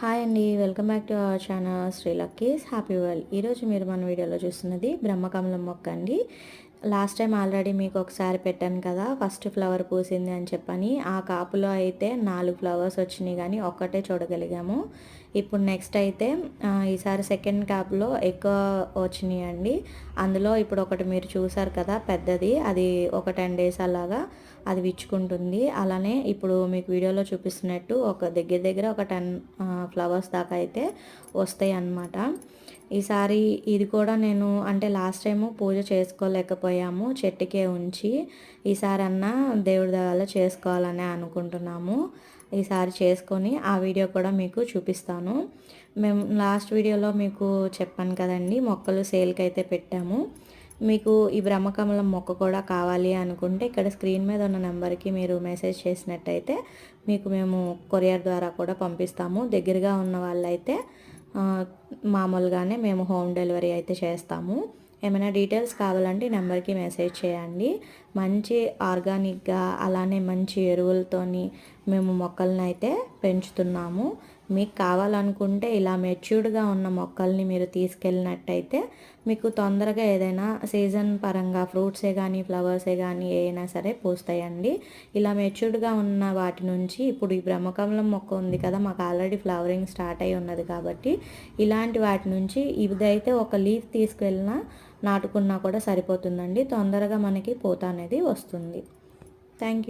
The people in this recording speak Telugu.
హాయ్ అండి welcome back to our channel Sri Lucky's happy world ఈరోజు మీరు మన వీడియోలో చూస్తున్నది బ్రహ్మకమలం మొక్క అండి. లాస్ట్ టైం ఆల్రెడీ మీకు ఒకసారి పెట్టాను కదా ఫస్ట్ ఫ్లవర్ పూసింది అని చెప్పని ఆ కాపులో అయితే నాలుగు ఫ్లవర్స్ వచ్చినాయి కానీ ఒక్కటే చూడగలిగాము. ఇప్పుడు నెక్స్ట్ అయితే ఈసారి సెకండ్ క్యాప్లో ఎక్కువ వచ్చినాయి అండి. అందులో ఇప్పుడు ఒకటి మీరు చూసారు కదా పెద్దది అది ఒక టెన్ డేస్ అలాగా అది విచ్చుకుంటుంది. అలానే ఇప్పుడు మీకు వీడియోలో చూపిస్తున్నట్టు ఒక దగ్గర దగ్గర ఒక టెన్ ఫ్లవర్స్ దాకా అయితే వస్తాయి అన్నమాట. ఈసారి ఇది కూడా నేను అంటే లాస్ట్ టైము పూజ చేసుకోలేకపోయాము చెట్టుకే ఉంచి ఈసారి అన్నా దేవుడి దగ్గర చేసుకోవాలని అనుకుంటున్నాము. ఈసారి చేసుకొని ఆ వీడియో కూడా మీకు చూపిస్తాను. మేము లాస్ట్ వీడియోలో మీకు చెప్పాను కదండి మొక్కలు సేల్కి అయితే పెట్టాము. మీకు ఈ బ్రహ్మకమలం మొక్క కూడా కావాలి అనుకుంటే ఇక్కడ స్క్రీన్ మీద ఉన్న నెంబర్కి మీరు మెసేజ్ చేసినట్టయితే మీకు మేము కొరియర్ ద్వారా కూడా పంపిస్తాము. దగ్గరగా ఉన్న వాళ్ళైతే మామూలుగానే మేము హోమ్ డెలివరీ అయితే చేస్తాము. ఏమైనా డీటెయిల్స్ కావాలంటే ఈ నెంబర్కి మెసేజ్ చేయండి. మంచి ఆర్గానిక్గా అలానే మంచి ఎరువులతోని మేము మొక్కలను అయితే పెంచుతున్నాము. మీకు కావాలనుకుంటే ఇలా మెచ్యూర్డ్గా ఉన్న మొక్కల్ని మీరు తీసుకెళ్ళినట్టయితే మీకు తొందరగా ఏదైనా సీజన్ పరంగా ఫ్రూట్సే కానీ ఫ్లవర్సే కానీ ఏదైనా సరే పూస్తాయండి. ఇలా మెచ్యూర్డ్గా ఉన్న వాటి నుంచి ఇప్పుడు ఈ బ్రహ్మకమలం మొక్క ఉంది కదా మాకు ఆల్రెడీ ఫ్లవరింగ్ స్టార్ట్ అయి ఉన్నది కాబట్టి ఇలాంటి వాటి నుంచి ఇదైతే ఒక లీఫ్ తీసుకెళ్ళినా నాటుకున్నా కూడా సరిపోతుందండి. తొందరగా మనకి పూత అనేది వస్తుంది. Thank you